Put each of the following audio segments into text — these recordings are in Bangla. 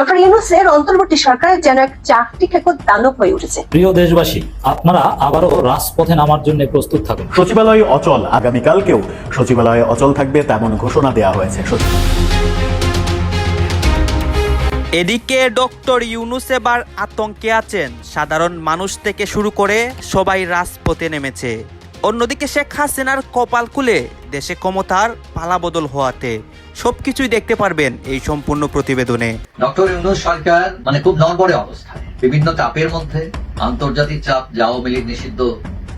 ডক্টর ইউনুসের অন্তর্বর্তী সরকার যেন এক চাকরি খেকো দানব হয়ে উঠেছে। প্রিয় দেশবাসী আপনারা আবারও রাজপথে নামার জন্য প্রস্তুত থাকুন। সচিবালয় অচল আগামীকালকেও সচিবালয়ে অচল থাকবে তেমন ঘোষণা দেওয়া হয়েছে। এদিকে ডক্টর ইউনুস এবার আতঙ্কে আছেন। সাধারণ মানুষ থেকে শুরু করে সবাই রাজপথে নেমেছে। অন্যদিকে শেখ হাসিনার কপাল খুলে দেশে ক্ষমতার পালাবদল হওয়াতে। সবকিছুই দেখতে পারবেন এই সম্পূর্ণ প্রতিবেদনে। ডক্টর ইউনুস সরকার মানে খুব নড়বড়ে অবস্থায় বিভিন্ন চাপের মধ্যে আন্তর্জাতিক চাপ যা আওয়ামী নিষিদ্ধ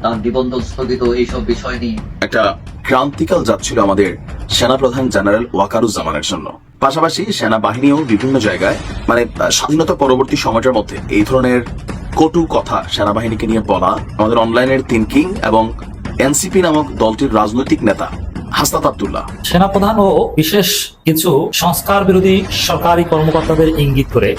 তার নিবন্ধন স্থগিত এইসব বিষয় নিয়ে। একটা ক্রান্তিকাল যাচ্ছিল আমাদের সেনাপ্রধান জেনারেল ওয়াকারুজ্জামানের জন্য। পাশাপাশি সেনাবাহিনীও বিভিন্ন জায়গায় মানে স্বাধীনতা পরবর্তী সমাজের মধ্যে এই ধরনের কটু কথা সেনাবাহিনীকে নিয়ে বলা আমাদের অনলাইনের তিন কিং এবং এনসিপি নামক দলটির রাজনৈতিক নেতা হাসনাত আবদুল্লাহ। সেনাপ্রধান ও বিশেষ কিছু সংস্কার বিরোধী সরকারি কর্মকর্তাদের ইঙ্গিত করে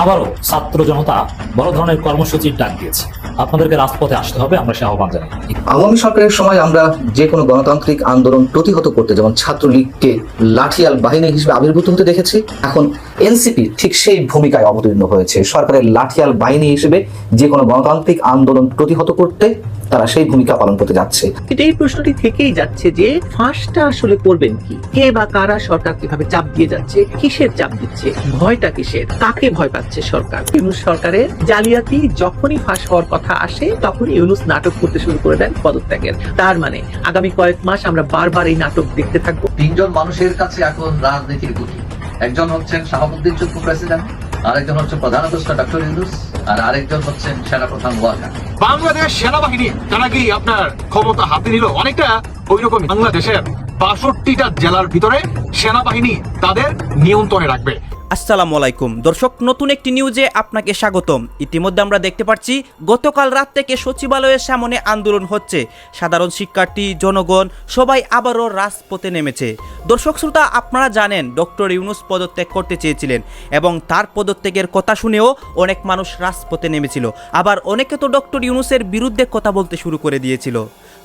আবারও ছাত্র জনতা বড় ধরনের কর্মসূচির ডাক দিয়েছে। আপনাদেরকে রাজপথে আসতে হবে আমরা সে আহ্বান জানাই। আওয়ামী সরকারের সময় আমরা যে কোনো গণতান্ত্রিক আন্দোলন প্রতিহত করতে যেমন ছাত্রলীগকে লাঠিয়াল বাহিনী হিসেবে আবির্ভূত হতে দেখেছি এখন এনসিপি ঠিক সেই ভূমিকায় অবতীর্ণ হয়েছে। সরকারের লাঠিয়াল বাহিনী হিসেবে যে কোনো গণতান্ত্রিক আন্দোলন প্রতিহত করতে তারা সেই ভূমিকা পালন করতে যাচ্ছে। কিন্তু এই প্রশ্নটি থেকেই যাচ্ছে যে ফাঁসটা আসলে করবেন কি? কে বা কারা সরকার কীভাবে চাপ দিয়ে যাচ্ছে কিসের চাপ দিচ্ছে ভয়টা কিসের কাকে ভয় পাচ্ছে সরকার? ইউনুস সরকারের জালিয়াতি যখনই ফাঁস হওয়ার কথা আসে তখন ইউনুস নাটক করতে শুরু করে দেন পদত্যাগের। তার মানে আগামী কয়েক মাস আমরা বারবার এই নাটক দেখতে থাকব। তিনজন মানুষের কাছে এখন রাজনীতির গুটি। একজন হচ্ছেন শাহাবুদ্দিন চুপ্পু প্রেসিডেন্ট আরেকজন হচ্ছে প্রধান উপদেষ্টা ডক্টর ইউনুস আর আরেকজন হচ্ছেন সেনাপ্রধান ওয়াকার বাংলাদেশ সেনাবাহিনী তারা কি আপনার ক্ষমতা হাতে নিল? অনেকটা ওই রকম বাংলাদেশের বাষট্টিটা জেলার ভিতরে সেনাবাহিনী তাদের নিয়ন্ত্রণে রাখবে। আসসালামু আলাইকুম। দর্শক, নতুন একটি নিউজে আপনাকে স্বাগতম। ইতিমধ্যে আমরা দেখতে পাচ্ছি, গতকাল রাত থেকে সচিবালয়ের সামনে আন্দোলন হচ্ছে। সাধারণ শিক্ষার্থী, জনগণ, সবাই আবারও রাজপথে নেমেছে। দর্শক, শ্রোতা, আপনারা জানেন, ডক্টর ইউনুস পদত্যাগ করতে চেয়েছিলেন এবং তার পদত্যাগের কথা শুনেও অনেক মানুষ রাজপথে নেমেছিল। আবার অনেকে তো ডক্টর ইউনুসের বিরুদ্ধে কথা বলতে শুরু করে দিয়েছিল।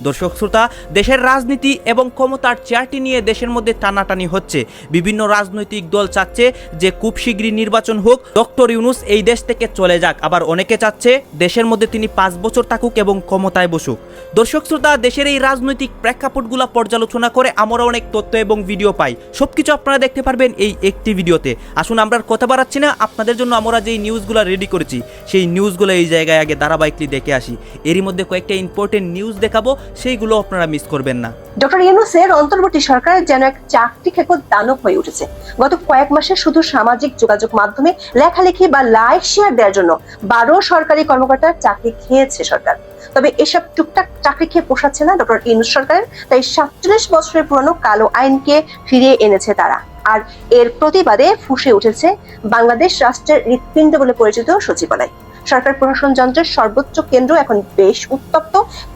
দর্শক শ্রোতা, দেশের রাজনীতি এবং ক্ষমতার চেয়ারটি নিয়ে দেশের মধ্যে টানাটানি হচ্ছে। বিভিন্ন রাজনৈতিক দল চাচ্ছে যে খুব শীঘ্রই নির্বাচন হোক। ডক্টর ইউনুস এই দেশ থেকে চলে যাক। আবার অনেকে চাচ্ছে দেশের মধ্যে তিনি পাঁচ বছর থাকুক এবং ক্ষমতায় বসুক। দর্শক শ্রোতা, দেশের এই রাজনৈতিক প্রেক্ষাপটগুলো পর্যালোচনা করে আমরা অনেক তথ্য এবং ভিডিও পাই। সবকিছু আপনারা দেখতে পারবেন এই একটি ভিডিওতে। আসুন, আমরা কথা বাড়াচ্ছি না। আপনাদের জন্য আমরা যেই নিউজগুলো রেডি করেছি, সেই নিউজগুলো এই জায়গায় আগে ধারাবাহিকলি দেখে আসি। এরই মধ্যে কয়েকটা ইম্পর্টেন্ট নিউজ দেখাবো। সেইগুলো আপনারা মিস করবেন না। ডক্টর ইউনুসের অন্তর্বর্তী সরকার যেন এক চাকরি খেকো দানব হয়ে উঠেছে। গত কয়েক মাসে শুধু সামাজিক যোগাযোগ মাধ্যমে লেখালেখি বা লাইক শেয়ার দেওয়ার জন্য বারো সরকারি কর্মকর্তার চাকরি খেয়েছে সরকার। তবে এসব টুকটাক চাকরি খেয়ে পোষাচ্ছে না ডক্টর ইউনুস সরকারের তাই সাতচল্লিশ বছরের পুরনো কালো আইনকে ফিরিয়ে এনেছে তারা। আর এর প্রতিবাদে ফুসে উঠেছে বাংলাদেশ রাষ্ট্রের হৃৎপিণ্ড বলে পরিচিত সচিবালয়। সরকার প্রশাসন যন্ত্রের সর্বোচ্চ কেন্দ্র এখন বেশ উত্তপ্ত।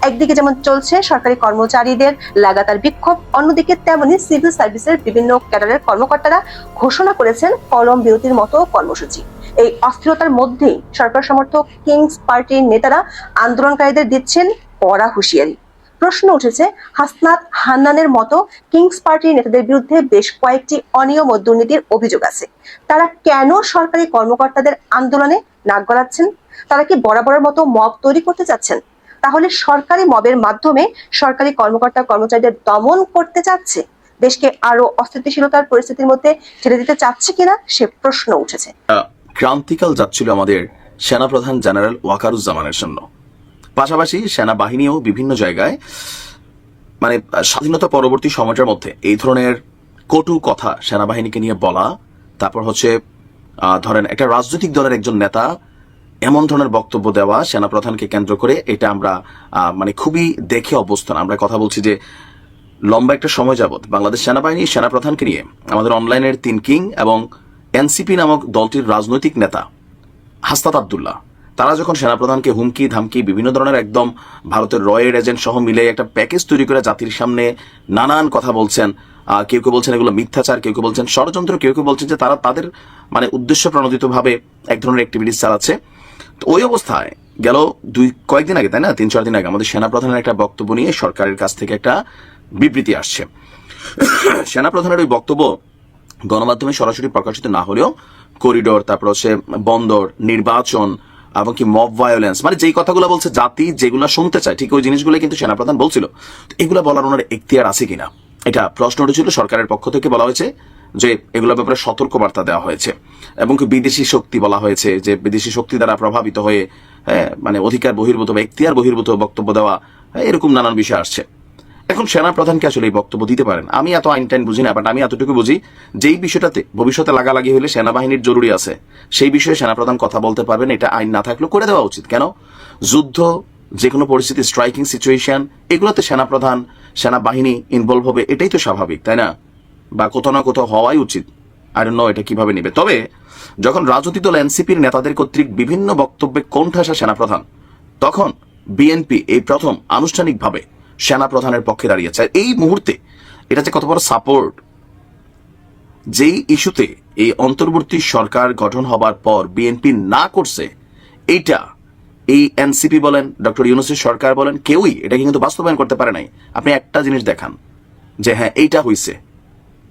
একদিকে যেমন চলছে সরকারি কর্মচারীদের লাগাতার বিক্ষোভ, অন্যদিকে তেমনি সিভিল সার্ভিসের বিভিন্ন ক্যাডারের কর্মকর্তারা ঘোষণা করেছেন কলম বিরতির মতো কর্মসূচি। এই অস্থিরতার মধ্যেই সরকার সমর্থক কিংস পার্টির নেতারা আন্দোলনকারীদের দিচ্ছেন কড়া হুঁশিয়ারি। প্রশ্ন উঠেছে, হাসনাত হান্নানের মতো কিংস পার্টির নেতাদের বিরুদ্ধে বেশ কয়েকটি অনিয়ম ও দুর্নীতির অভিযোগ আছে। তারা কেন সরকারি কর্মকর্তাদের আন্দোলনে নাক গলাচ্ছেন, তারা কি বরাবরের মতো মব তৈরি করতে চাচ্ছেন? তাহলে সরকারি মবের মাধ্যমে সরকারি কর্মকর্তা কর্মচারীদের দমন করতে চাচ্ছে? দেশকে আরও অস্থিতিশীলতার পরিস্থিতির মধ্যে ছেড়ে দিতে চাচ্ছে কিনা সে প্রশ্ন উঠেছে। ক্রান্তিকাল যাচ্ছিল আমাদের সেনাপ্রধান জেনারেল ওয়াকারুজ্জামানের জন্য। পাশাপাশি সেনাবাহিনীও বিভিন্ন জায়গায় মানে স্বাধীনতা পরবর্তী সমাজের মধ্যে এই ধরনের কটু কথা সেনাবাহিনীকে নিয়ে বলা, তারপর হচ্ছে ধরেন একটা রাজনৈতিক দলের একজন নেতা এমন ধরনের বক্তব্য দেওয়া সেনাপ্রধানকে কেন্দ্র করে এটা আমরা মানে খুবই দেখে অবস্থান আমরা কথা বলছি যে লম্বা একটা সময় যাবৎ বাংলাদেশ সেনাবাহিনী সেনাপ্রধানকে নিয়ে আমাদের অনলাইনের তিন কিং এবং এনসিপি নামক দলটির রাজনৈতিক নেতা হাস্তাত আবদুল্লাহ। তারা যখন সেনাপ্রধানকে হুমকি, ধামকি, বিভিন্ন ধরনের একদম ভারতের রয়ের এজেন্ট সহ মিলে একটা প্যাকেজ তৈরি করে জাতির সামনে নানান কথা বলছেন কেউ কেউ বলছেন এগুলো মিথ্যাচার, কেউ কেউ বলছেন ষড়যন্ত্র, কেউ কেউ বলছেন যে তারা তাদের মানে উদ্দেশ্য প্রণোদিত ভাবে এক ধরনের অ্যাক্টিভিটিস চালাচ্ছে। তো ওই অবস্থায় গেল দুই, কয়েকদিন আগে, তাই না? তিন, চার দিন আগে আমাদের সেনাপ্রধানের একটা বক্তব্য নিয়ে সরকারের কাছ থেকে একটা বিবৃতি আসছে। সেনাপ্রধানের ওই বক্তব্য গণমাধ্যমে সরাসরি প্রকাশিত না হলেও করিডোর তারপর হচ্ছে বন্দর, নির্বাচন এমনকি মব ভায়োলেন্স মানে যেই কথাগুলো বলছে জাতি যেগুলো শুনতে চায় ঠিক ওই জিনিসগুলো কিন্তু সেনাপ্রধান বলছিল। এগুলো বলার ওনার এখতিয়ার আছে কিনা? এটা প্রশ্ন উঠেছিল সরকারের পক্ষ থেকে বলা হয়েছে যে এগুলোর ব্যাপারে সতর্ক বার্তা দেওয়া হয়েছে এবং কি বিদেশি শক্তি বলা হয়েছে যে বিদেশি শক্তি দ্বারা প্রভাবিত হয়ে হ্যাঁ, মানে অধিকার বহির্ভূত বা এখতিয়ার বহির্ভূত বক্তব্য দেওয়া হ্যাঁ, এরকম নানান বিষয় আসছে। এখন সেনা প্রধানকে আসলে এই বক্তব্য দিতে পারেন। আমি এত আইন টাইন বুঝি না বাট আমি এতটুকু বুঝি, যেই বিষয়টাতে ভবিষ্যতে লাগালাগি হলে সেনাবাহিনীর জরুরি আছে, সেই বিষয়ে সেনাপ্রধান কথা বলতে পারবেন, এটা আইন না থাকলেও করে দেওয়া উচিত। কেন? যুদ্ধ যে কোনো পরিস্থিতি স্ট্রাইকিং সিচুয়েশন এগুলোতে সেনাপ্রধান, সেনাবাহিনী ইনভলভ হবে, এটাই তো স্বাভাবিক, তাই না? বা কোথাও না কোথাও হওয়াই উচিত। আর নো এটা কীভাবে নেবে। তবে, যখন রাজনৈতিক দল এনসিপির নেতাদের কর্তৃক বিভিন্ন বক্তব্যে কোণঠাসা সেনাপ্রধান, তখন বিএনপি এই প্রথম আনুষ্ঠানিকভাবে সেনাপ্রধানের পক্ষে দাঁড়িয়েছে। আর এই মুহূর্তে এটা যে কত বড় সাপোর্ট যেই ইস্যুতে এই অন্তর্বর্তী সরকার গঠন হবার পর বিএনপি না করছে, এইটা এই এনসিপি বলেন ডক্টর ইউনুসের সরকার বলেন, কেউই এটাকে কিন্তু বাস্তবায়ন করতে পারে নাই। আপনি একটা জিনিস দেখান, যে হ্যাঁ এইটা হইছে,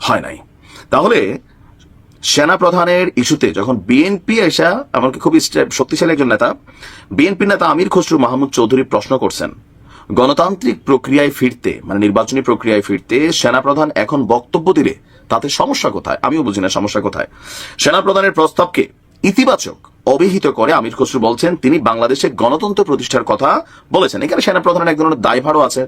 হয় নাই। তাহলে সেনা প্রধানের ইস্যুতে যখন বিএনপি এসা এমনকি খুবই শক্তিশালী একজন নেতা বিএনপি নেতা আমির খসরু মাহমুদ চৌধুরী প্রশ্ন করছেন গণতান্ত্রিক প্রক্রিয়ায় ফিরতে মানে নির্বাচনী প্রক্রিয়ায় ফিরতে সেনাপ্রধান এখন বক্তব্য দিলে তাতে সমস্যা কোথায়? আমিও বুঝি না সমস্যা কোথায়। সেনাপ্রধানের প্রস্তাবকে ইতিবাচক অভিহিত করে আমির খসরু বলছেন, তিনি বাংলাদেশে গণতন্ত্র প্রতিষ্ঠার কথা বলেছেন। এখানে সেনাপ্রধানের এক ধরনের দায়ভারও আছে।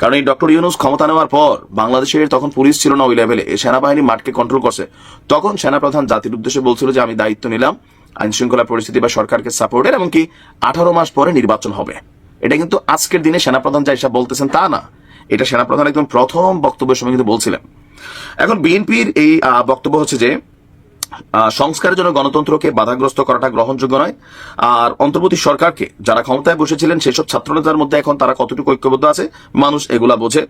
কারণ এই ডক্টর ইউনুস ক্ষমতা নেওয়ার পর বাংলাদেশের তখন পুলিশ ছিল না ওই লেভেলে সেনাবাহিনী মাঠকে কন্ট্রোল করছে। তখন সেনাপ্রধান জাতির উদ্দেশ্যে বলছিল যে আমি দায়িত্ব নিলাম আইন শৃঙ্খলা পরিস্থিতি বা সরকারকে সাপোর্টের এমনকি আঠারো মাস পরে নির্বাচন হবে। এটা কিন্তু আজকের দিনে সেনাপ্রধান যা হিসাব বলতেছেন তা না। এটা সেনাপ্রধান একদম প্রথম বক্তব্যের সময় কিন্তু বলছিলেন। এখন বিএনপির এই বক্তব্য হচ্ছে যে সংস্কারের জন্য গণতন্ত্রকে বাধাগ্রস্ত করাটা গ্রহণযোগ্য নয়। আর অন্তর্বর্তী সরকারকে যারা ক্ষমতায় বসেছিলেন, সেসব ছাত্রনেতার মধ্যে এখন তারা কতটুকু ঐক্যবদ্ধ আছে, মানুষ এগুলা বোঝে।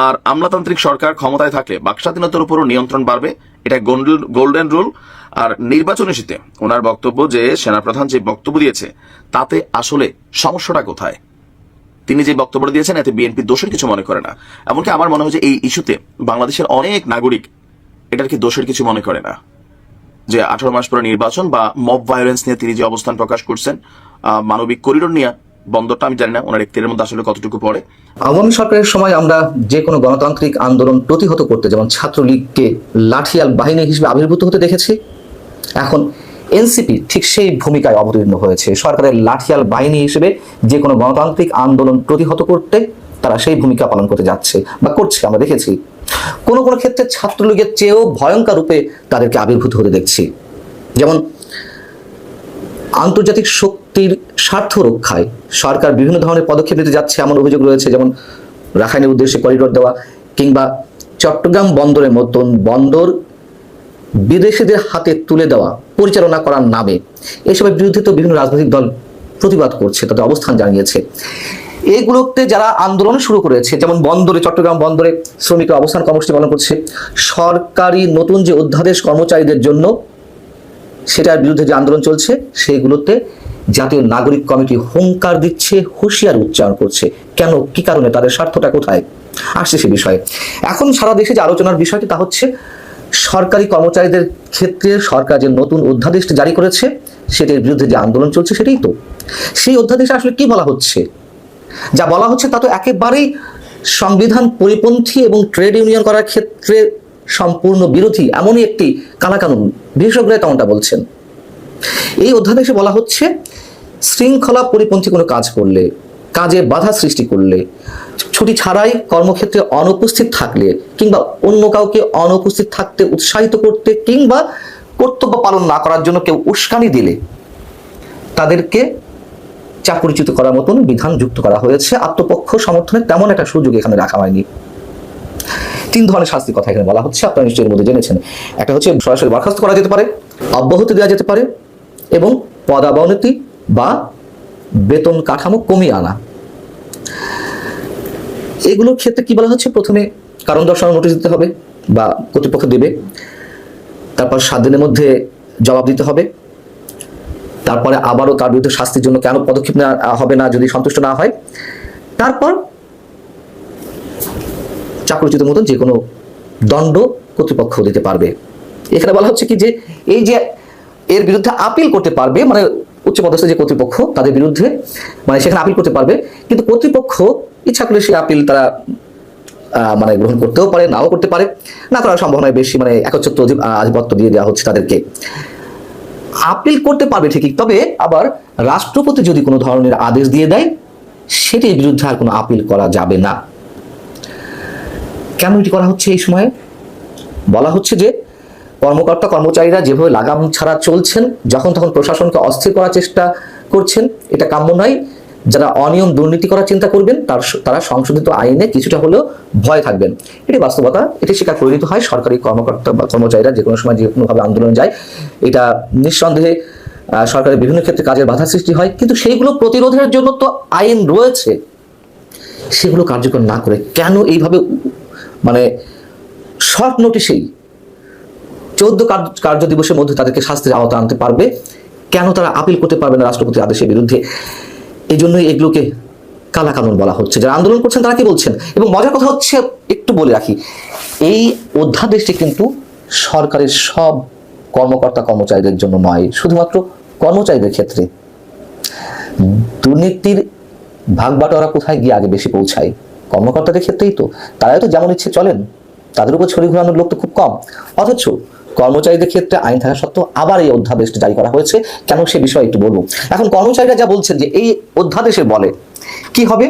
আর আমলাতান্ত্রিক সরকার ক্ষমতায় থাকলে বাকস্বাধীনতার উপরও নিয়ন্ত্রণ বাড়বে, এটা গোল্ডেন রুল। আর নির্বাচন ইস্যুতে ওনার বক্তব্য যে সেনাপ্রধান যে বক্তব্য দিয়েছে, তাতে আসলে সমস্যাটা কোথায়? তিনি যে বক্তব্য দিয়েছেন, এতে বিএনপি দোষের কিছু মনে করে না। এমনকি আমার মনে হয় যে এই ইস্যুতে বাংলাদেশের অনেক নাগরিক এটার কি দোষের কিছু মনে করে না। যে আঠারো মাস পরে নির্বাচন বা মব ভায়োলেন্স নিয়ে তিনি যে অবস্থান প্রকাশ করছেন মানবিক করিডোর নিয়ে বন্দরটা আমি জানি না, ওনার এখতিয়ারের মধ্যে আসলে কতটুকু পড়ে। আওয়ামী সরকারের সময় আমরা যে কোনো গণতান্ত্রিক আন্দোলন প্রতিহত করতে, যেমন ছাত্রলীগকে লাঠিয়াল বাহিনী হিসেবে আবির্ভূত হতে দেখেছি এখন এনসিপি ঠিক সেই ভূমিকায় অবতীর্ণ হয়েছে। সরকারের লাঠিয়াল বাহিনী হিসেবে যে কোনো গণতান্ত্রিক আন্দোলন প্রতিহত করতে তারা সেই ভূমিকা পালন করতে যাচ্ছে বা করছে, আমরা দেখেছি। কোনো কোনো ক্ষেত্রে ছাত্রলীগের চেয়েও ভয়ঙ্কর রূপে তাদেরকে আবির্ভূত হতে দেখছি। যেমন আন্তর্জাতিক শক্তির স্বার্থ রক্ষায় সরকার বিভিন্ন ধরনের পদক্ষেপ নিতে যাচ্ছে, এমন অভিযোগ রয়েছে। যেমন রাখাইনের উদ্দেশ্যে করিডোর দেওয়া কিংবা চট্টগ্রাম বন্দরের মতন বন্দর বিদেশিদের হাতে তুলে দেওয়া পরিচালনা করার নামে এসবের বিরুদ্ধে তো বিভিন্ন রাজনৈতিক দল প্রতিবাদ করছে, তাদের অবস্থান জানিয়েছে। এইগুলোতে যারা আন্দোলন শুরু করেছে, যেমন বন্দরে, চট্টগ্রাম বন্দরে শ্রমিকরা অবস্থান কর্মসূচি পালন করছে, সরকারি নতুন যে অধ্যাদেশ কর্মচারীদের জন্য সেটার বিরুদ্ধে যে আন্দোলন চলছে, সেগুলোতে জাতীয় নাগরিক কমিটি হুঙ্কার দিচ্ছে, হুঁশিয়ার উচ্চারণ করছে। কেন? কি কারণে? তাদের স্বার্থটা কোথায়? আসছে সে বিষয়ে। এখন সারা দেশে যে আলোচনার বিষয়টি, তা হচ্ছে সরকারি কর্মচারীদের ক্ষেত্রে সরকার যে নতুন অধ্যাদেশটা জারি করেছে, সেটির বিরুদ্ধে যে আন্দোলন চলছে সেটাই তো। সেই অধ্যাদেশে আসলে কি বলা হচ্ছে? যা বলা হচ্ছে তা তো একেবারেই সংবিধান পরিপন্থী এবং ট্রেড ইউনিয়ন করার ক্ষেত্রে সম্পূর্ণ বিরোধী, এমনই একটি কালাকানুন। বিশেষজ্ঞরা তেমনটা বলছেন। এই অধ্যাদেশে বলা হচ্ছে, শৃঙ্খলা পরিপন্থী কোনো কাজ করলে, কাজে বাধা সৃষ্টি করলে ছুটি ছাড়াই কর্মক্ষেত্রে অনুপস্থিত থাকলে কিংবা অন্য কাউকে অনুপস্থিত থাকতে উৎসাহিত করতে কিংবা কর্তব্য পালন না করার জন্য কেউ উস্কানি দিলে তাদেরকে চাকরিচ্যুত করার মতন বিধান যুক্ত করা হয়েছে। আত্মপক্ষ সমর্থনের তেমন একটা সুযোগ এখানে রাখা হয়নি। তিন ধরনের শাস্তির কথা এখানে বলা হচ্ছে। আপনারা নিশ্চয়ই মধ্যে জেনেছেন। একটা হচ্ছে সরাসরি বরখাস্ত করা যেতে পারে, অব্যাহতি দেওয়া যেতে পারে এবং পদাবনতি বা বেতন কাঠামো কমিয়ে আনা। এগুলোর ক্ষেত্রে কি বলা হচ্ছে? প্রথমে কারণ দর্শানোর নোটিশ দিতে হবে বা কর্তৃপক্ষ দেবে। তারপর সাত দিনের মধ্যে জবাব দিতে হবে। তারপরে আবারও তার বিরুদ্ধে শাস্তির জন্য কেন পদক্ষেপ নেওয়া হবে না যদি সন্তুষ্ট না হয়। তারপর চাকরিচ্যুত মতন যে কোনো দণ্ড কর্তৃপক্ষ দিতে পারবে। এখানে বলা হচ্ছে কি যে এই যে এর বিরুদ্ধে আপিল করতে পারবে মানে উচ্চ পদস্থ যে কর্তৃপক্ষ, তাদের বিরুদ্ধে মানে সেখানে আপিল করতে পারবে। কিন্তু কর্তৃপক্ষ ইচ্ছা করলে সেই আপিল তারা মানে গ্রহণ করতেও পারে, নাও করতে পারে। না করার সম্ভাবনা বেশি মানে একচ্ছত্র আধিপত্য দিয়ে দেওয়া হচ্ছে তাদেরকে। আপিল করতে পারবে ঠিকই, তবে আবার রাষ্ট্রপতি যদি কোনো ধরনের আদেশ দিয়ে দেয়, সেটির বিরুদ্ধে আর কোনো আপিল করা যাবে না। কেন এটি করা হচ্ছে এই সময়ে? বলা হচ্ছে যে, কর্মকর্তা কর্মচারীরা যেভাবে লাগাম ছাড়া চলছেন, যখন তখন প্রশাসনকে অস্থির করার চেষ্টা করছেন, এটা কাম্য নয়। যারা অনিয়ম দুর্নীতি করার চিন্তা করবেন, তার তারা সংশোধিত আইনে কিছুটা হলেও ভয় থাকবেন। এটি বাস্তবতা, এটি স্বীকার করে নিতে হয় সরকারি কর্মকর্তা বা কর্মচারীরা যে কোনো সময় যে কোনোভাবে আন্দোলনে যায়। এটা নিঃসন্দেহে সরকারের বিভিন্ন ক্ষেত্রে কাজের বাধা সৃষ্টি হয়, কিন্তু সেইগুলো প্রতিরোধের জন্য তো আইন রয়েছে। সেগুলো কার্যকর না করে কেন এইভাবে মানে শর্ট নোটিশেই চৌদ্দ কার্য দিবসের মধ্যে তাদেরকে শাস্তির আওতা আনতে পারবে? কেন তারা আপিল করতে পারবে না রাষ্ট্রপতির আদেশের বিরুদ্ধে? এই জন্যই এগুলোকে কালা কানুন বলা হচ্ছে। যারা আন্দোলন করছেন, তারা কি বলছেন? এবং মজার কথা হচ্ছে, একটু বলে রাখি, এই অধ্যাদেশটি কিন্তু সরকারের সব কর্মকর্তা কর্মচারীদের জন্য নয়, শুধুমাত্র কর্মচারীদের ক্ষেত্রে। দুর্নীতির ভাগ বাটোয়ারা কোথায় গিয়ে আগে বেশি পৌঁছায়? কর্মকর্তাদের ক্ষেত্রেই তো। তারাই তো যেমন ইচ্ছে চলেন, তাদের উপর ছড়ি ঘোরানোর লোক তো খুব কম। অথচ কর্মচারীদের ক্ষেত্রে আইন থাকা সত্ত্বেও আবার এই অধ্যাদেশটি জারি করা হয়েছে। কেন সে বিষয়ে একটু বলব এখন কর্মচারীরা যা বলছেন যে এই অধ্যাদেশের বলে, কি হবে?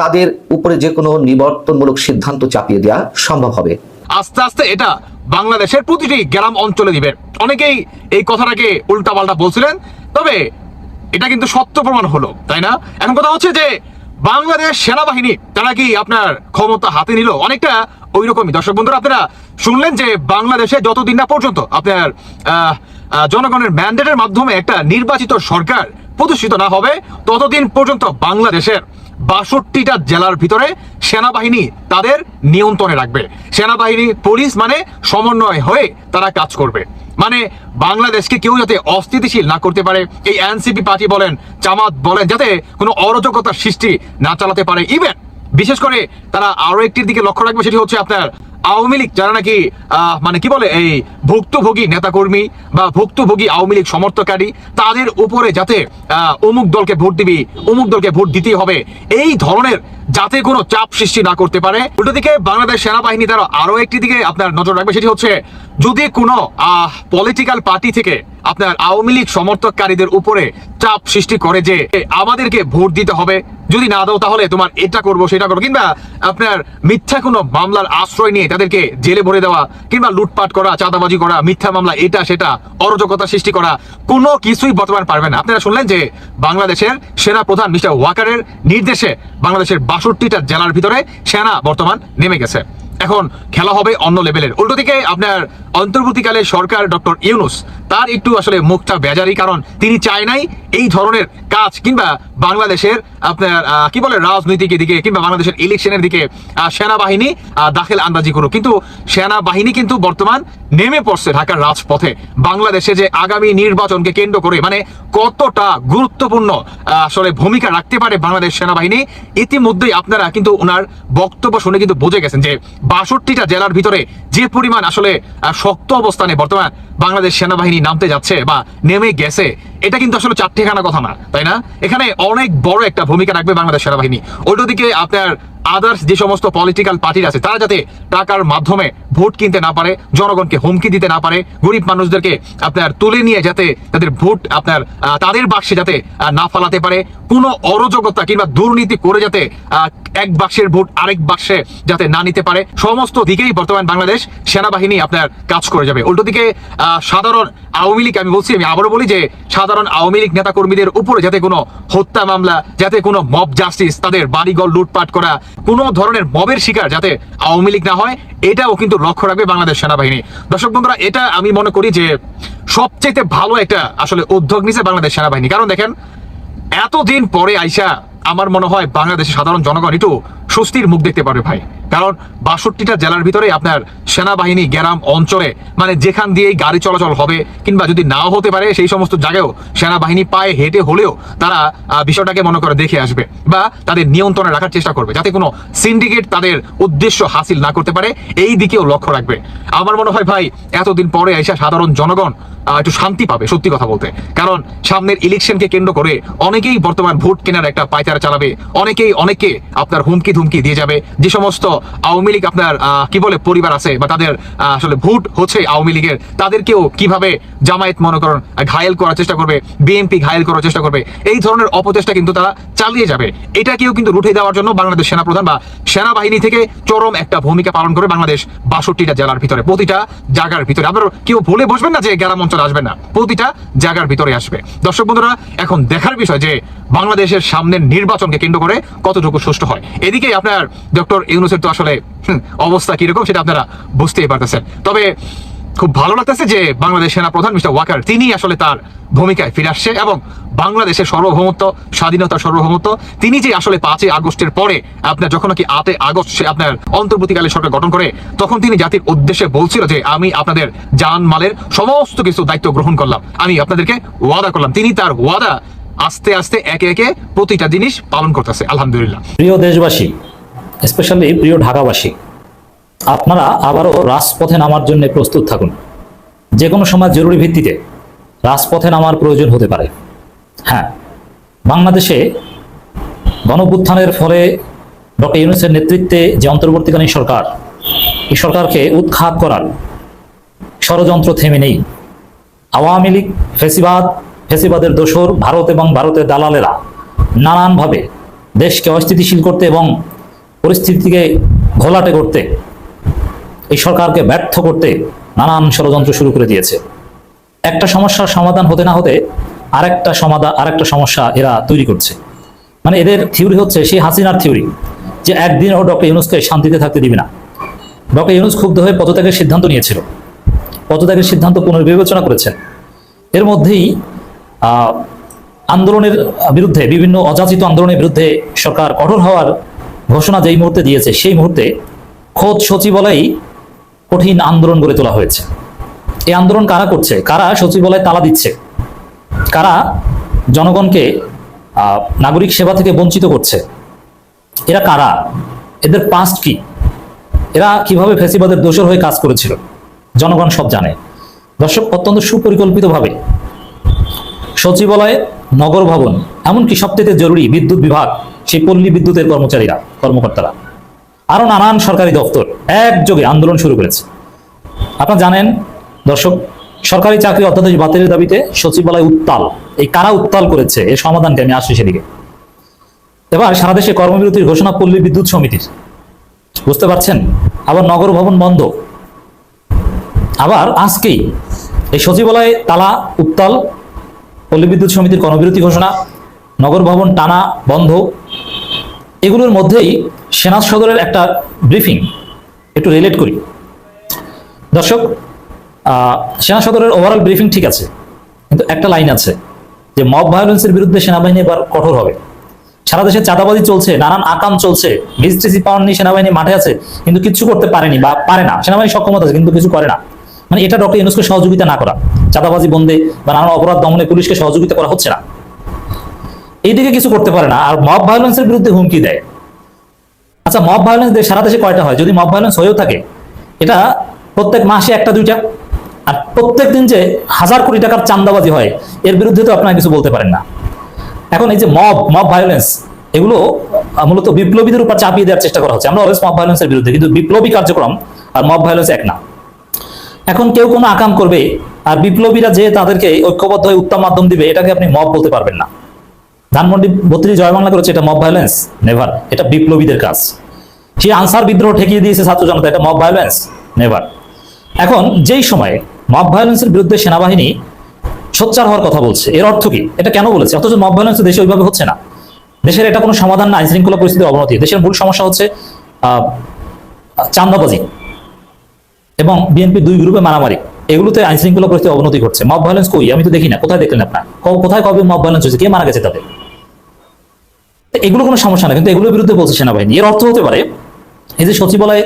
তাদের উপরে যে কোনো নিবর্তনমূলক সিদ্ধান্ত চাপিয়ে দেওয়া সম্ভব হবে। আস্তে আস্তে এটা বাংলাদেশের প্রতিটি গ্রাম অঞ্চলে দিবে। অনেকেই এই কথাটাকে উল্টাপাল্টা বলছিলেন, তবে এটা কিন্তু সত্য প্রমাণ হলো, তাই না? এখন কথা হচ্ছে যে বাংলাদেশ সেনাবাহিনী, তারা কি আপনার ক্ষমতা হাতে নিল? অনেকটা ওই রকমই দর্শক বন্ধুরা, আপনারা শুনলেন যে বাংলাদেশে যতদিন না পর্যন্ত আপনার জনগণের ম্যান্ডেটের মাধ্যমে একটা নির্বাচিত সরকার প্রতিষ্ঠিত না হবে, ততদিন পর্যন্ত বাংলাদেশের বাষট্টিটা জেলার ভিতরে সেনাবাহিনী তাদের নিয়ন্ত্রণে রাখবে। সেনাবাহিনী, পুলিশ মানে সমন্বয় হয়ে তারা কাজ করবে। মানে বাংলাদেশকে কেউ যাতে অস্থিতিশীল না করতে পারে, এই এনসিপি পার্টি বলেন, জামাত বলেন, যাতে কোনো অরাজকতার সৃষ্টি না চালাতে পারে ইভেন বিশেষ করে তারা আরও একটির দিকে লক্ষ্য রাখবে, সেটি হচ্ছে আপনার আওয়ামী লীগ, যারা নাকি মানে কি বলে, এই ভুক্তভোগী নেতাকর্মী বা ভুক্তভোগী আওয়ামী লীগ সমর্থকারী তাদের উপরে যাতে অমুক দলকে ভোট দিবি, অমুক দলকে ভোট দিতেই হবে, এই ধরনের যাতে কোনো চাপ সৃষ্টি না করতে পারে। উল্টো দিকে বাংলাদেশ সেনাবাহিনী তারা আরও একটি দিকে আপনার নজর রাখবে, সেটি হচ্ছে যদি কোনো পলিটিক্যাল পার্টি থেকে আপনার আওয়ামী লীগ সমর্থককারীদের উপরে চাপ সৃষ্টি করে যে, আমাদেরকে ভোট দিতে হবে যদি না দাও তাহলে তোমার এটা করব, সেটা করব। কিংবা আপনার মিথ্যা কোনো মামলার আশ্রয় নিয়ে তাদেরকে জেলে ভরে দেওয়া, কিংবা লুটপাট করা, চাঁদাবাজি করা, মিথ্যা মামলা, এটা, সেটা, অরাজকতা সৃষ্টি করা, কোনো কিছুই বর্তমান পারবে না। আপনারা শুনলেন যে বাংলাদেশের সেনা প্রধান মিস্টার ওয়াকারের নির্দেশে বাংলাদেশের বাষট্টিটা জেলার ভিতরে সেনা বর্তমান নেমে গেছে। এখন খেলা হবে অন্য লেভেলের। উল্টো দিকে আপনার অন্তর্বর্তীকালে সরকার ডক্টর ইউনুস, তার একটু আসলে মুখটা বেজারি কারণ তিনি চায় নাই এই ধরনের কাজ কিংবা বাংলাদেশের আপনার কি বলে, রাজনৈতিক দিকে কিংবা বাংলাদেশের ইলেকশনের দিকে সেনাবাহিনী দাখিল আন্দাজি করুক। কিন্তু সেনাবাহিনী কিন্তু বর্তমান নেমে পড়ছে ঢাকার রাজপথে। বাংলাদেশে যে আগামী নির্বাচনকে কেন্দ্র করে মানে কতটা গুরুত্বপূর্ণ আসলে ভূমিকা রাখতে পারে বাংলাদেশ সেনাবাহিনী, ইতিমধ্যেই আপনারা কিন্তু ওনার বক্তব্য শুনে কিন্তু বুঝে গেছেন যে বাষট্টিটা জেলার ভিতরে যে পরিমাণ আসলে শক্ত অবস্থানে বর্তমান বাংলাদেশ সেনাবাহিনী নামতে যাচ্ছে বা নেমে গেছে এটা কিন্তু আসলে চার ঠিকানা কথা না, তাই না? এখানে অনেক বড় একটা ভূমিকা রাখবে বাংলাদেশ সেনাবাহিনী। উল্টো দিকে আপনার আদার্স যে সমস্ত পলিটিক্যাল পার্টি আছে, তারা যাতে টাকার মাধ্যমে ভোট কিনতে না পারে, জনগণকে হুমকি দিতে না পারে, গরিব মানুষদেরকে আপনার তুলে নিয়ে যাতে তাদের ভোট আপনার তাদের বাক্সে যাতে না ফালাতে পারে, কোনো অরাজকতা কিংবা দুর্নীতি করে যাতে এক বাক্সের ভোট আরেক বাক্সে যাতে না নিতে পারে, সমস্ত দিকেই বর্তমান বাংলাদেশ সেনাবাহিনী আপনার কাজ করে যাবে। উল্টো দিকে সাধারণ আওয়ামী লীগ, আমি বলছি, আমি আবারও বলি যে, সাধারণ আওয়ামী লীগ নেতা কর্মীদের উপরে যাতে কোনো হত্যা মামলা, যাতে কোনো মব জাস্টিস তাদের বাড়িঘর লুটপাট করা কোনো ধরনের মবের শিকার যাতে আওয়ামী লীগ না হয়, এটাও কিন্তু লক্ষ্য রাখবে বাংলাদেশ সেনাবাহিনী। দর্শক বন্ধুরা, এটা আমি মনে করি যে সবচেয়ে ভালো একটা আসলে উদ্যোগ নিছে বাংলাদেশ সেনাবাহিনী। কারণ দেখেন, এতদিন পরে আইসা আমার মনে হয় বাংলাদেশের সাধারণ জনগণ, একটু স্বস্তির মুখ দেখতে পারবে ভাই। কারণ বাষট্টিটা জেলার ভিতরে আপনার সেনাবাহিনী, গ্রাম, অঞ্চলে মানে যেখান দিয়েই গাড়ি চলাচল হবে কিংবা যদি নাও হতে পারে, সেই সমস্ত জায়গায়ও সেনাবাহিনী পায়ে হেঁটে হলেও তারা বিষয়টাকে মনে করে দেখে আসবে বা তাদের নিয়ন্ত্রণে রাখার চেষ্টা করবে যাতে কোনো সিন্ডিকেট তাদের উদ্দেশ্য হাসিল না করতে পারে। এই দিকেও লক্ষ্য রাখবে। আমার মনে হয় ভাই, এতদিন পরে এসে সাধারণ জনগণ একটু শান্তি পাবে সত্যি কথা বলতে। কারণ সামনের ইলেকশনকে কেন্দ্র করে অনেকেই বর্তমান ভোট কেনার একটা পায়চারা চালাবে। অনেকেই অনেকে আপনার হুমকি ধুমকি দিয়ে যাবে। যে সমস্ত আওয়ামী লীগ আপনার কি বলে, পরিবার আছে বা তাদের আসলে ভোট হচ্ছে আওয়ামী লীগের, তাদেরকেও কীভাবে জামায়াত মনে করেন ঘায়েল করার চেষ্টা করবে, বিএনপি ঘায়েল করার চেষ্টা করবে, এই ধরনের অপচেষ্টা কিন্তু তারা চালিয়ে যাবে। এটাকেও কিন্তু রুঠে দেওয়ার জন্য বাংলাদেশ সেনাপ্রধান বা সেনাবাহিনী থেকে চরম একটা ভূমিকা পালন করে বাংলাদেশ বাষট্টিটা জেলার ভিতরে, প্রতিটা জায়গার ভিতরে। আপনার কেউ ভুলে বসবেন না যে গ্রাম অঞ্চলে আসবেন না, প্রতিটা জায়গার ভিতরে আসবে। দর্শক বন্ধুরা, এখন দেখার বিষয় যে বাংলাদেশের সামনের নির্বাচনকে কেন্দ্র করে কতটুকু সুষ্ঠু হয়। এদিকে আপনার ডক্টর ইউনুসের তো আসলে অবস্থা কীরকম সেটা আপনারা বুঝতেই পারতেছেন। তবে খুব ভালো লাগতেছে যে বাংলাদেশ সেনা প্রধান মিস্টার ওয়াকার, তিনি আসলে তার ভূমিকায় ফিরে আসছে এবং বাংলাদেশের সার্বভৌমত্ব, স্বাধীনতা সার্বভৌমত্ব, তিনি যে আসলে পাঁচই আগস্টের পরে আপনার যখন নাকি আটে আগস্ট সে আপনার অন্তর্বর্তীকালে সরকার গঠন করে, তখন তিনি জাতির উদ্দেশ্যে বলছিল যে আমি আপনাদের জান মালের সমস্ত কিছু দায়িত্ব গ্রহণ করলাম। আমি আপনাদেরকে ওয়াদা করলাম। তিনি তার ওয়াদা আস্তে আস্তে একে একে প্রতিটা জিনিস পালন করতেছে, আলহামদুলিল্লাহ। প্রিয় দেশবাসী স্পেশালি প্রিয় ঢাকাবাসী, আপনারা আবারও রাজপথে নামার জন্য প্রস্তুত থাকুন। যে কোনো সময় জরুরি ভিত্তিতে রাজপথে নামার প্রয়োজন হতে পারে। হ্যাঁ বাংলাদেশে গণভ্যুত্থানের ফলে ডক্টর ইউনুসের নেতৃত্বে যে অন্তর্বর্তীকালীন সরকার, এই সরকারকে উৎখাত করার ষড়যন্ত্র থেমে নেই। আওয়ামী লীগ, ফেসিবাদ ফেসিবাদের দোসর ভারত এবং ভারতের দালালেরা নানানভাবে দেশকে অস্থিতিশীল করতে এবং পরিস্থিতিকে ঘোলাটে করতে, এই সরকারকে ব্যর্থ করতে নানান ষড়যন্ত্র শুরু করে দিয়েছে। একটা সমস্যার সমাধান হতে না হতে আরেকটা সমাধান আরেকটা সমস্যা এরা তৈরি করছে। মানে এদের থিওরি হচ্ছে সেই হাসিনার থিওরি যে একদিন ও ডক্টর ইউনুসকে শান্তিতে থাকতে দিবে না। ডক্টর ইউনুস ক্ষুব্ধ হয়ে পদত্যাগের সিদ্ধান্ত নিয়েছিল। পদত্যাগের সিদ্ধান্ত পুনর্বিবেচনা করেছেন। এর মধ্যেই আন্দোলনের বিরুদ্ধে, বিভিন্ন অযাচিত আন্দোলনের বিরুদ্ধে সরকার কঠোর হওয়ার ঘোষণা যেই মুহূর্তে দিয়েছে, সেই মুহূর্তে খোদ সচিবালয়েই কঠিন আন্দোলন গড়ে তোলা হয়েছে। এই আন্দোলন কারা করছে? কারা সচিবালয়ে তালা দিচ্ছে? কারা জনগণকে নাগরিক সেবা থেকে বঞ্চিত করছে? এরা কারা? এদের পাস্ট কি? এরা কীভাবে ফেসিবাদের দোষর হয়ে কাজ করেছিল? জনগণ সব জানে। দর্শক, অত্যন্ত সুপরিকল্পিতভাবে সচিবালয় নগর ভবন, এমনকি সবথেকে জরুরি বিদ্যুৎ বিভাগ, সেই পল্লী বিদ্যুতের কর্মচারীরা, কর্মকর্তারা। আরও নানান সরকারি দপ্তর একযোগে আন্দোলন শুরু করেছে। আপনারা জানেন, দর্শক, সরকারি চাকরি অধ্যাদেশ বাতিলের দাবিতে সচিবালয় উত্তাল। এই কারা উত্তাল করেছে? এর সমাধানকে আমি আসছি সেদিকে। এবার সারা দেশে কর্মবিরতির ঘোষণা পল্লী বিদ্যুৎ সমিতির। বুঝতে পারছেন? আবার নগর ভবন বন্ধ। আবার আজকেই এই সচিবালয়ে তালা উত্তাল পল্লী বিদ্যুৎ সমিতির কর্মবিরতি ঘোষণা, নগর ভবন টানা বন্ধ। এগুলোর মধ্যেই সেনা সদরের একটা ব্রিফিং। একটু রিলেট করি। দর্শক সেনা সদরের ওভারঅল ব্রিফিং ঠিক আছে, কিন্তু একটা লাইন আছে যে মব ভায়োলেন্সের বিরুদ্ধে সেনাবাহিনী এবার কঠোর হবে। সারা দেশে চাঁদাবাজি চলছে, নানান আকাম চলছে ভিজিটেসি পাওয়ার নিয়ে সেনাবাহিনী মাঠে আছে, কিন্তু কিছু করতে পারেনি বা পারে না। সেনাবাহিনী সক্ষমতা আছে, কিন্তু কিছু করে না। মানে এটা ডক্টর ইউনুসকে সহযোগিতা না করা, চাঁদাবাজি বন্ধে বা নানান অপরাধ দমনে পুলিশকে সহযোগিতা করা হচ্ছে না। এইদিকে কিছু করতে পারে না, আর মব ভায়োলেন্সের বিরুদ্ধে হুমকি দেয়। আচ্ছা মব ভায়োলেন্স সারা দেশে কয়টা হয়? যদি মব ভায়োলেন্স হয়েও থাকে, এটা প্রত্যেক মাসে একটা, দুইটা। আর প্রত্যেক দিন যে হাজার কোটি টাকার চান্দাবাজি হয়, এর বিরুদ্ধে তো আপনারা কিছু বলতে পারেন না। এখন এই যে মব মব ভায়োলেন্স এগুলো মূলত বিপ্লবীদের উপর চাপিয়ে দেওয়ার চেষ্টা করা হচ্ছে। আমরা অলওয়েজ মব ভায়োলেন্সের বিরুদ্ধে, কিন্তু বিপ্লবী কার্যক্রম আর মব ভায়োলেন্স এক না। এখন কেউ কোনো আকাম করবে আর বিপ্লবীরা যে তাদেরকে ঐক্যবদ্ধ হয়ে উত্তম মাধ্যম দিবে এটাকে আপনি মব বলতে পারবেন না। ধানমন্ডি বত্রিশ জয় বাংলা করেছে এটা মব ভায়োলেন্স নেভার এটা বিপ্লবীদের কাজ। সে আনসার বিদ্রোহ ঠেকিয়ে দিয়েছে ছাত্র জনতা এটা মব ভায়োলেন্স নেভার এখন যেই সময়ে মব ভায়োলেন্সের বিরুদ্ধে সেনাবাহিনী সোচ্চার হওয়ার কথা বলছে এর অর্থ কি? এটা কেন বলেছে? অথচ মব ভায়োলেন্স দেশে ওইভাবে হচ্ছে না। দেশের এটা কোনো সমাধান না আইন শৃঙ্খলা পরিস্থিতির অবনতি। দেশের মূল সমস্যা হচ্ছে আহ, চাঁদাবাজি। এবং বিএনপি দুই গ্রুপে মারামারি। এগুলোতে আইন শৃঙ্খলা পরিস্থিতি অবনতি ঘটছে। মব ভায়োলেন্স কই? আমি তো দেখি না। কোথায় দেখলেন আপনার? কোথায় কবে মব ভায়োলেন্স হয়েছে? কে মারা গেছে তাদের? এগুলো কোনো সমস্যা না, কিন্তু এগুলোর বিরুদ্ধে বলছে সেনাবাহিনী। এর অর্থ হতে পারে, এই যে সচিবালয়ে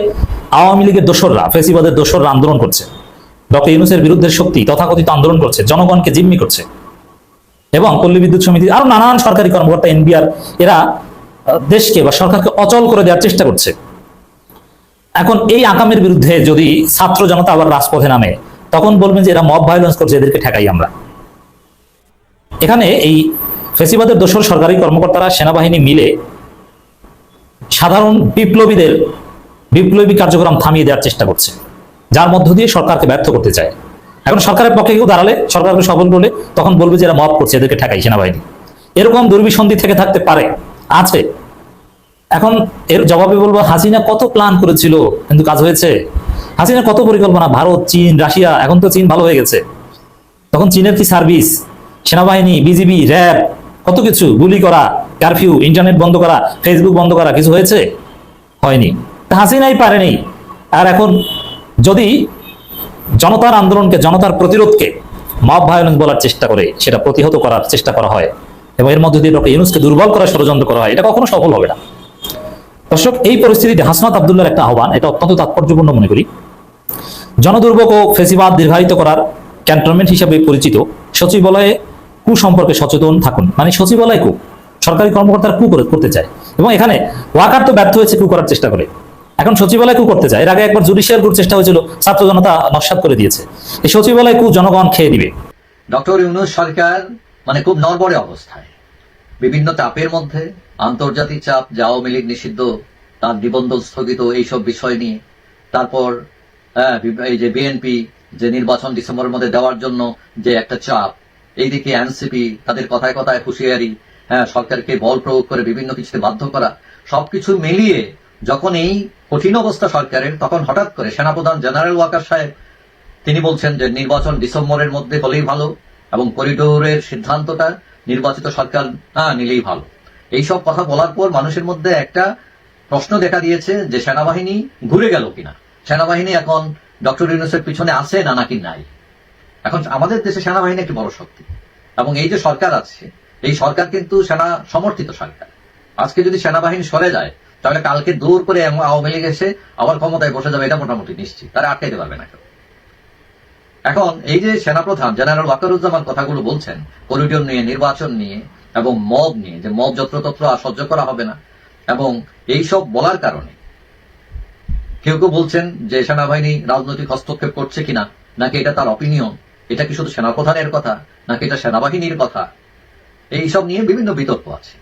আওয়ামী লীগের দোসররা, ফেসিবাদের দোসররা আন্দোলন করছে। ডক্টর ইউনুসের বিরুদ্ধে শক্তি, তথাকথিত আন্দোলন করছে, জনগণকে জিম্মি করছে। এবং পল্লী বিদ্যুৎ সমিতি আরও নানান সরকারি কর্মকর্তা এনবিআর এরা দেশকে বা সরকারকে অচল করে দেওয়ার চেষ্টা করছে। এখন এই আকামের বিরুদ্ধে যদি ছাত্র জনতা আবার রাজপথে নামে, তখন বলবেন যে এরা মব ভায়োলেন্স করছে, এদেরকে ঠেকাই আমরা। এখানে এই ফেসিবাদের দোসর সরকারি কর্মকর্তারা, সেনাবাহিনী মিলে সাধারণ বিপ্লবীদের বিপ্লবী কার্যক্রম থামিয়ে দেওয়ার চেষ্টা করছে, যার মধ্য দিয়ে সরকারকে ব্যর্থ করতে চায়। এখন সরকারের পক্ষে কেউ দাঁড়ালে সরকারকে সফল করলে, তখন বলবে যে এরা মব করছে, এদেরকে ঠেকাই সেনাবাহিনী। এরকম দুর্বিসন্ধি থেকে থাকতে পারে, আছে। এখন এর জবাবে বলব, হাসিনা কত প্ল্যান করেছিল, কিন্তু কাজ হয়েছে। হাসিনা কত পরিকল্পনা, ভারত, চীন, রাশিয়া, এখন তো চীন ভালো হয়ে গেছে। তখন চীনের কি সার্ভিস সেনাবাহিনী বিজিবি র্যাব কত কিছু, গুলি করা কারফিউ ইন্টারনেট বন্ধ করা ফেসবুক বন্ধ করা, কিছু হয়েছে? হয়নি। তা হাসিনাই পারেনি। আর এখন যদি জনতার আন্দোলনকে, জনতার প্রতিরোধকে মব ভায়োলেন্স বলার চেষ্টা করে, সেটা প্রতিহত করার চেষ্টা করা হয়, এবং এর মধ্যে দিয়ে ডক্টর ইউনুসকে দুর্বল করার ষড়যন্ত্র করা হয়, এটা কখনো সফল হবে না। দর্শক, এই পরিস্থিতিতে হাসনাত আবদুল্লার একটা আহ্বান, এটা অত্যন্ত তাৎপর্যপূর্ণ মনে করি। জনদুর্ভোগ ও ফেসিবাদ দীর্ঘায়িত করার ক্যান্টনমেন্ট হিসেবে পরিচিত সচিবালয়ে কু সম্পর্কে সচেতন থাকুন। মানে সচিবালয় কু, সরকারি কর্মকর্তারা কু করে, করতে চায়। এবং এখানে ওয়াকার তো ব্যর্থ হয়েছে, কু করার চেষ্টা করে। এখন সচিবালয় কু করতে চায়। এর আগে একবার জুডিশিয়াল কুর চেষ্টা হয়েছিল, ছাত্র জনতা নস্বাত করে দিয়েছে। এই সচিবালয় কু জনগণ খেয়ে দিবে। ডক্টর ইউনুস সরকার মানে খুব নড়বড়ে অবস্থায়। বিভিন্ন চাপের মধ্যে আন্তর্জাতিক চাপ যে আওয়ামী লীগ নিষিদ্ধ তার নিবন্ধন স্থগিত এইসব বিষয় নিয়ে। তারপর হ্যাঁ, এই যে বিএনপি যে নির্বাচন ডিসেম্বরের মধ্যে দেওয়ার জন্য যে একটা চাপ এইদিকে এনসিপি তাদের কথায় কথায় হুঁশিয়ারি হ্যাঁ সরকারকে বল প্রয়োগ করে বিভিন্ন কিছুতে বাধ্য করা সবকিছু মিলিয়ে যখন এই কঠিন অবস্থা সরকারের তখন হঠাৎ করে সেনাপ্রধান জেনারেল ওয়াকার সাহেব তিনি বলছেন যে নির্বাচন ডিসেম্বরের মধ্যে হলেই ভালো এবং করিডোরের সিদ্ধান্তটা নির্বাচিত সরকার না নিলেই ভালো। এইসব কথা বলার পর মানুষের মধ্যে একটা প্রশ্ন দেখা দিয়েছে যে সেনাবাহিনী ঘুরে গেল কিনা। সেনাবাহিনী এখন ডক্টর ইউনুসের পিছনে আছে না নাকি নাই? এখন আমাদের দেশে সেনাবাহিনী একটি বড় শক্তি। এবং এই যে সরকার আছে, এই সরকার কিন্তু সেনা সমর্থিত সরকার। আজকে যদি সেনাবাহিনী সরে যায়, তাহলে কালকে দূর করে আওয়ামী লীগ এসে আবার ক্ষমতায় বসে যাবে, এটা মোটামুটি নিশ্চিত। তারা আটকাইতে পারবে না কেউ। এখন এই যে সেনাপ্রধান জেনারেল ওয়াকারুজ্জামান কথাগুলো বলছেন, করিডোর নিয়ে, নির্বাচন নিয়ে এবং মব নিয়ে, যে মব যত্রতত্র আর সহ্য করা হবে না, এবং এই সব বলার কারণে কেউ কেউ বলছেন যে সেনাবাহিনী রাজনৈতিক হস্তক্ষেপ করছে কিনা, নাকি এটা তার অপিনিয়ন এটা কি শুধু সেনাপ্রধানের কথা, নাকি এটা সেনাবাহিনীর কথা? এই সব নিয়ে বিভিন্ন বিতর্ক আছে।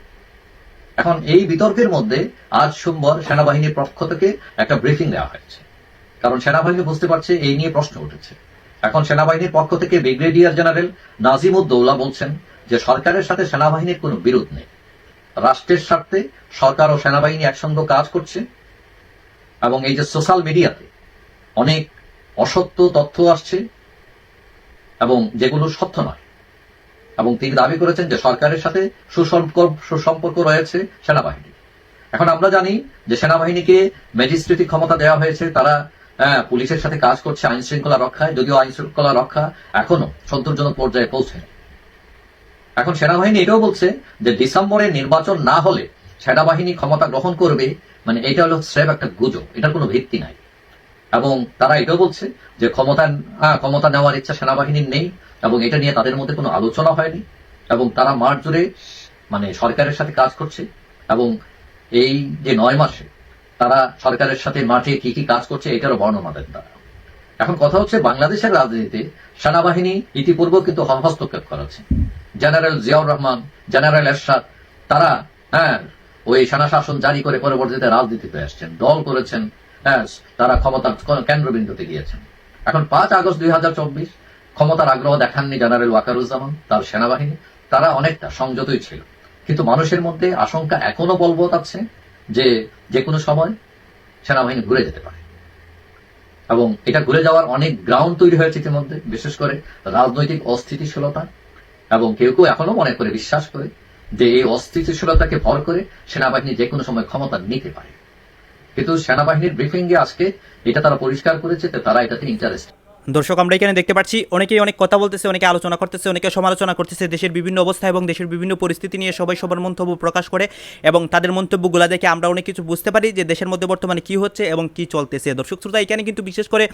এখন এই বিতর্কের মধ্যে আজ সোমবার সেনাবাহিনীর পক্ষ থেকে একটা ব্রিফিং দেওয়া হয়েছে। কারণ সেনাবাহিনী বুঝতে পারছে এই নিয়ে প্রশ্ন উঠেছে। এখন সেনাবাহিনীর পক্ষ থেকে ব্রিগেডিয়ার জেনারেল নাজিমুদ্দৌলা বলছেন যে সরকারের সাথে সেনাবাহিনীর কোনো বিরোধ নেই। রাষ্ট্রের স্বার্থে সরকার ও সেনাবাহিনী একসঙ্গে কাজ করছে এবং এই যে সোশ্যাল মিডিয়াতে অনেক অসত্য তথ্য আসছে এবং যেগুলো সত্য নয়। এবং তিনি দাবি করেছেন যে সরকারের সাথে সুসম্পর্ক সুসম্পর্ক রয়েছে সেনাবাহিনী এখন আমরা জানি যে সেনাবাহিনীকে ম্যাজিস্ট্রেটি ক্ষমতা দেওয়া হয়েছে, তারা হ্যাঁ, পুলিশের সাথে কাজ করছে আইন শৃঙ্খলা রক্ষায় যদিও আইন শৃঙ্খলা রক্ষা এখনও সন্তোষজনক পর্যায়ে পৌঁছেনি। এখন সেনাবাহিনী এটাও বলছে যে ডিসেম্বরে নির্বাচন না হলে সেনাবাহিনী ক্ষমতা গ্রহণ করবে মানে এটা হলো স্রেফ একটা গুজব এটার কোনো ভিত্তি নাই। এবং তারা এটাও বলছে যে ক্ষমতা আহ, ক্ষমতা নেওয়ার ইচ্ছা সেনাবাহিনীর নেই এবং এটা নিয়ে তাদের মধ্যে কোনো আলোচনা হয়নি এবং তারা মাঠ জুড়ে মানে সরকারের সাথে কাজ করছে এবং এই যে নয় মাসে তারা সরকারের সাথে মাঠে কি কি কাজ করছে এটারও বর্ণনা দেন তারা। এখন কথা হচ্ছে, বাংলাদেশের রাজনীতিতে সেনাবাহিনী ইতিপূর্বে কিন্তু হস্তক্ষেপ করেছে। জেনারেল জিয়াউর রহমান, জেনারেল এরশাদ, তারা হ্যাঁ ওই সেনা শাসন জারি করে পরবর্তীতে রাজনীতিতে আসছেন, দল করেছেন হ্যাঁ তারা ক্ষমতার কেন্দ্রবিন্দুতে গিয়েছেন। এখন পাঁচ আগস্ট দুই হাজার চব্বিশ, ক্ষমতার আগ্রহ দেখাননি জেনারেল ওয়াকারুজ্জামান, তার সেনাবাহিনী, তারা অনেকটা সংযতই ছিল। কিন্তু মানুষের মধ্যে আশঙ্কা এখনও বলবৎ আছে যে যে কোনো সময় সেনাবাহিনী ঘুরে যেতে পারে। এবং এটা ঘুরে যাওয়ার অনেক গ্রাউন্ড তৈরি হয়েছে ইতিমধ্যে, বিশেষ করে রাজনৈতিক অস্থিতিশীলতা, এবং কেউ কেউ এখনও মনে করে, বিশ্বাস করে যে এই অস্থিতিশীলতাকে ভর করে সেনাবাহিনী যে কোনো সময় ক্ষমতা নিতে পারে। কিন্তু সেনাবাহিনীর ব্রিফিং এ আজকে এটা তারা পরিষ্কার করেছে তারা এটাতে ইন্টারেস্ট দর্শক, আমরা এখানে দেখতে পাচ্ছি অনেকেই অনেক কথা বলতেছে, অনেকে আলোচনা করতেছে, অনেকে সমালোচনা করতেছে দেশের বিভিন্ন অবস্থা এবং দেশের বিভিন্ন পরিস্থিতি নিয়ে সবাই সবার মন্তব্য প্রকাশ করে এবং তাদের মন্তব্যগুলো দেখে আমরা অনেক কিছু বুঝতে পারি যে দেশের মধ্যে বর্তমানে কি হচ্ছে এবং কি চলতেছে। দর্শক, শ্রোতা, এখানে কিন্তু বিশেষ করে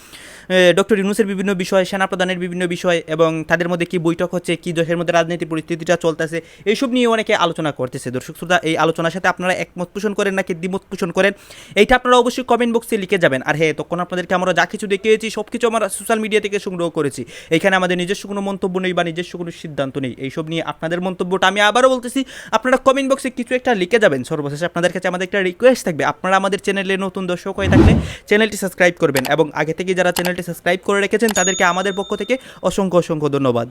ডক্টর ইউনুসের বিভিন্ন বিষয় সেনা সেনাপ্রধানের বিভিন্ন বিষয় এবং তাদের মধ্যে কি বৈঠক হচ্ছে, কি দেশের মধ্যে রাজনৈতিক পরিস্থিতিটা চলতেছে এইসব নিয়ে অনেকে আলোচনা করতেছে। দর্শক, শ্রোতা, এই আলোচনার সাথে আপনারা একমত পোষণ করেন নাকি দ্বিমত পোষণ করেন, এইটা আপনারা অবশ্যই কমেন্ট বক্সে লিখে যাবেন। আর হ্যাঁ তখন আপনাদেরকে আমরা যা কিছু দেখিয়েছি সব কিছু আমরা সোশ্যাল মিডিয়া থেকে সংগ্রহ করেছি। এখানে আমাদের নিজস্ব কোনো মন্তব্য নেই বা নিজস্ব কোনো সিদ্ধান্ত নেই। এইসব নিয়ে আপনাদের মন্তব্যটা আমি আবারও বলতেছি, আপনারা কমেন্ট বক্সে কিছু একটা লিখে যাবেন। সর্বশেষ আপনাদের কাছে আমাদের একটা রিকোয়েস্ট থাকবে। আপনারা আমাদের চ্যানেলে নতুন দর্শক হয়ে থাকলে চ্যানেলটি সাবস্ক্রাইব করবেন এবং আগে থেকে যারা চ্যানেলটি সাবস্ক্রাইব করে রেখেছেন, তাদেরকে আমাদের পক্ষ থেকে অসংখ্য অসংখ্য ধন্যবাদ।